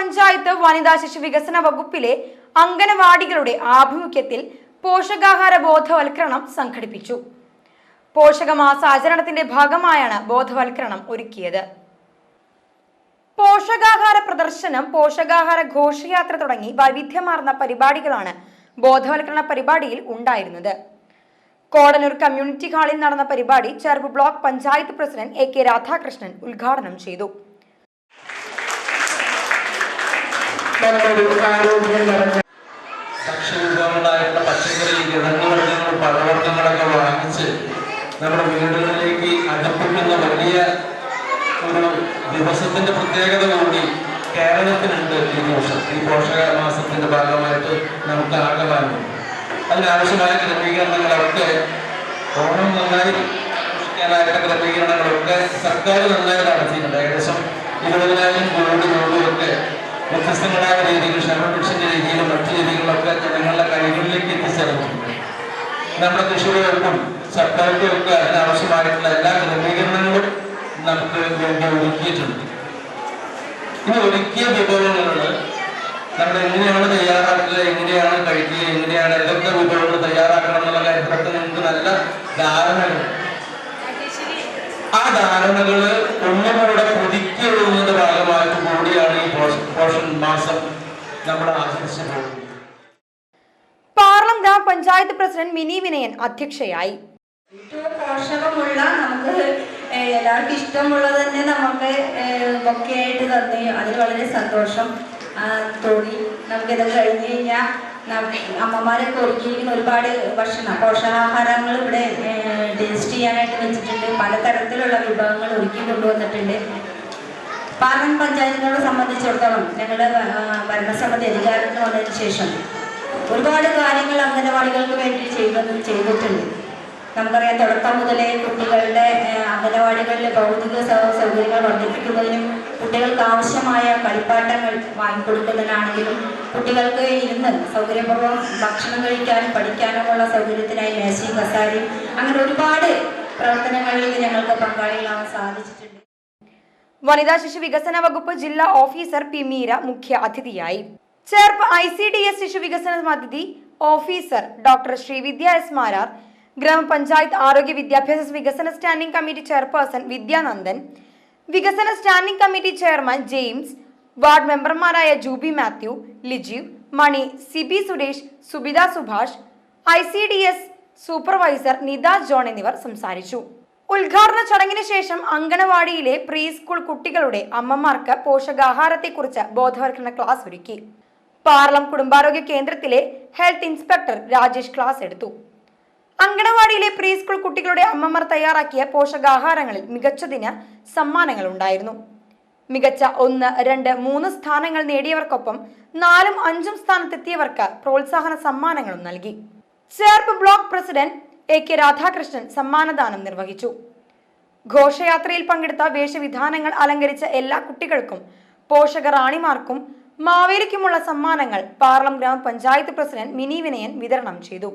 ഗ്രാമപഞ്ചായത്ത് വനിതാ ശിശു വികസന വകുപ്പിലെ അംഗനവാടികളുടെ ആഭിമുഖ്യത്തിൽ പോഷകാഹാര ബോധവൽക്കരണം സംഘടിപ്പിച്ചു. പോഷകമാസാചരണത്തിന്റെ ഭാഗമായാണ് ബോധവൽക്കരണം ഒരുക്കിയത്. പോഷകാഹാര പ്രദർശനം പോഷകാഹാര ഘോഷയാത്ര തുടങ്ങി വൈവിധ്യമാർന്ന പരിപാടികളാണ് ബോധവൽക്കരണ പരിപാടിയിൽ ഉണ്ടായിരുന്നത്. കോടനൂർ കമ്മ്യൂണിറ്റി ഹാളിൽ നടന്ന പരിപാടി ചെറുപ്പ് block panchayat president A K Radhakrishnan ഉദ്ഘാടനം ചെയ്തു. നല്ലൊരു ആരോഗ്യം നിറഞ്ഞ ഭക്ഷ്യവിഭവങ്ങളായിട്ടുള്ള പച്ചക്കറി കിഴങ്ങുവർഗങ്ങൾ പഴവർഗങ്ങളൊക്കെ വാങ്ങിച്ച് നമ്മുടെ വീടുകളിലേക്ക് അടുപ്പിക്കുന്ന വലിയ ഒരു ദിവസത്തിന്റെ പ്രത്യേകത കൂടി കേരളത്തിനുണ്ട് ഈ ദിവസം ഈ പോഷക മാസത്തിന്റെ ഭാഗമായിട്ട് നമുക്ക് ആകമാനം അതിനാവശ്യമായ ക്രമീകരണങ്ങളൊക്കെ ഓണം നന്നായി സൂക്ഷിക്കാനായിട്ട് ക്രമീകരണങ്ങളൊക്കെ സർക്കാർ നന്നായി നടത്തിയിട്ടുണ്ട്. ഏകദേശം ഇരുപതിനായിരം കോടി രൂപയൊക്കെ വ്യത്യസ്തങ്ങളായ രീതികൾ ക്ഷമപക്ഷന്റെ രീതിയിലും മറ്റു രീതികളിലൊക്കെ ജനങ്ങളുടെ കൈകളിലേക്ക് എത്തിച്ചേർന്നിട്ടുണ്ട്. നമ്മുടെ തൃശ്ശൂരുകൾക്കും സർക്കാരിന്റെ ഒക്കെ അതിനാവശ്യമായിട്ടുള്ള എല്ലാ ക്രമീകരണങ്ങളും നമുക്ക് വേണ്ടി ഒരുക്കിയിട്ടുണ്ട്. ഇനി ഒരുക്കിയ വിഭവങ്ങളുണ്ട് നമ്മൾ എങ്ങനെയാണ് തയ്യാറാക്കുക എങ്ങനെയാണ് കഴിക്കുക എങ്ങനെയാണ് ഏതൊക്കെ വിഭവങ്ങൾ തയ്യാറാക്കണം എന്നുള്ള കാര്യത്തിലൊക്കെ നിങ്ങൾക്ക് നല്ല ധാരണകൾ. ആ ധാരണകൾ ഒന്നുകൂടെ പുതുക്കിയെഴുതുന്നതിന്റെ ഭാഗമായിട്ട് കൂടിയാണ് ഈ പോഷ- പോഷൺ മാസം നമ്മൾ ആചരിച്ചു പോകുന്നത് പാർലം ഗ്രാമപഞ്ചായത്ത് പ്രസിഡന്റ് മിനി വിനയൻ അധ്യക്ഷയായി. പോഷകമുള്ള നമുക്ക് എല്ലാവർക്കും ഇഷ്ടമുള്ളത് തന്നെ നമുക്ക് ബൊക്കെ ആയിട്ട് തന്നെ. അതിൽ വളരെ സന്തോഷം തോന്നി തോന്നി. ഇത് കഴിഞ്ഞ് കഴിഞ്ഞാൽ അമ്മമാരൊക്കെ ഒരുക്കിയിരിക്കുന്ന ഒരുപാട് ഭക്ഷണം പോഷകാഹാരങ്ങൾ ഇവിടെ ടേസ്റ്റ് ചെയ്യാനായിട്ട് വെച്ചിട്ടുണ്ട്. പലതരത്തിലുള്ള വിഭവങ്ങൾ ഒരുക്കി കൊണ്ടുവന്നിട്ടുണ്ട്. പാർലമെന്റ് പഞ്ചായത്തിനോട് സംബന്ധിച്ചിടത്തോളം ഞങ്ങളുടെ ഭരണസമിതി അധികാരത്തിന് വന്നതിന് ശേഷം ഒരുപാട് കാര്യങ്ങൾ അംഗനവാടികൾക്ക് വേണ്ടി ചെയ്തത് ചെയ്തിട്ടുണ്ട്. നമുക്കറിയാം തുടക്കം മുതലേ കുട്ടികളുടെ അംഗനവാടികളിൽ ഭൗതിക സൗകര്യങ്ങൾ വർദ്ധിപ്പിക്കുന്നതിനും കുട്ടികൾക്ക് ആവശ്യമായ കളിപ്പാട്ടങ്ങൾ വാങ്ങിക്കൊടുക്കുന്നതിനാണെങ്കിലും കുട്ടികൾക്ക് ഇരുന്ന് സൗകര്യപൂർവം ഭക്ഷണം കഴിക്കാനും പഠിക്കാനുമുള്ള സൗകര്യത്തിനായി മേശയും കസാരയും അങ്ങനെ ഒരുപാട് പ്രവർത്തനങ്ങളിൽ ഞങ്ങൾക്ക് പങ്കാളികളാവാൻ സാധിച്ചിട്ടുണ്ട്. വനിതാ ശിശു വികസന വകുപ്പ് ജില്ലാ ഓഫീസർ പി മീര മുഖ്യ അതിഥിയായി. Cherpu I C D S ശിശു വികസന അതിഥി officer doctor Srividya S Marar ഗ്രാമപഞ്ചായത്ത് ആരോഗ്യ വിദ്യാഭ്യാസ വികസന സ്റ്റാൻഡിംഗ് കമ്മിറ്റി ചെയർപേഴ്സൺ വിദ്യാനന്ദൻ വികസന standing committee chairman James ward മെമ്പർമാരായ Jubi Mathew Lijeev Mani Sibi Suresh Subitha Subhash I C D S supervisor Nitha John എന്നിവർ സംസാരിച്ചു. ഉദ്ഘാടന ചടങ്ങിന് ശേഷം അങ്കണവാടിയിലെ പ്രീ സ്കൂൾ കുട്ടികളുടെ അമ്മമാർക്ക് പോഷകാഹാരത്തെക്കുറിച്ച് ബോധവൽക്കരണ ക്ലാസ് ഒരുക്കി. പാർലം കുടുംബാരോഗ്യ കേന്ദ്രത്തിലെ ഹെൽത്ത് ഇൻസ്പെക്ടർ രാജേഷ് ക്ലാസ് എടുത്തു. അങ്കണവാടിയിലെ പ്രീ സ്കൂൾ കുട്ടികളുടെ അമ്മമാർ തയ്യാറാക്കിയ പോഷകാഹാരങ്ങളിൽ മികച്ചതിന് സമ്മാനങ്ങൾ ഉണ്ടായിരുന്നു മികച്ച ഒന്ന് രണ്ട് മൂന്ന് സ്ഥാനങ്ങൾ നേടിയവർക്കൊപ്പം നാലും അഞ്ചും സ്ഥാനത്തെത്തിയവർക്ക് പ്രോത്സാഹന സമ്മാനങ്ങളും നൽകി. Cherpu block president A K Radhakrishnan സമ്മാനദാനം നിർവഹിച്ചു. ഘോഷയാത്രയിൽ പങ്കെടുത്ത വേഷവിധാനങ്ങൾ അലങ്കരിച്ച എല്ലാ കുട്ടികൾക്കും പോഷക റാണിമാർക്കും മാവേലിക്കുമുള്ള സമ്മാനങ്ങൾ പാർലം ഗ്രാമപഞ്ചായത്ത് പ്രസിഡന്റ് മിനി വിനയൻ വിതരണം ചെയ്തു.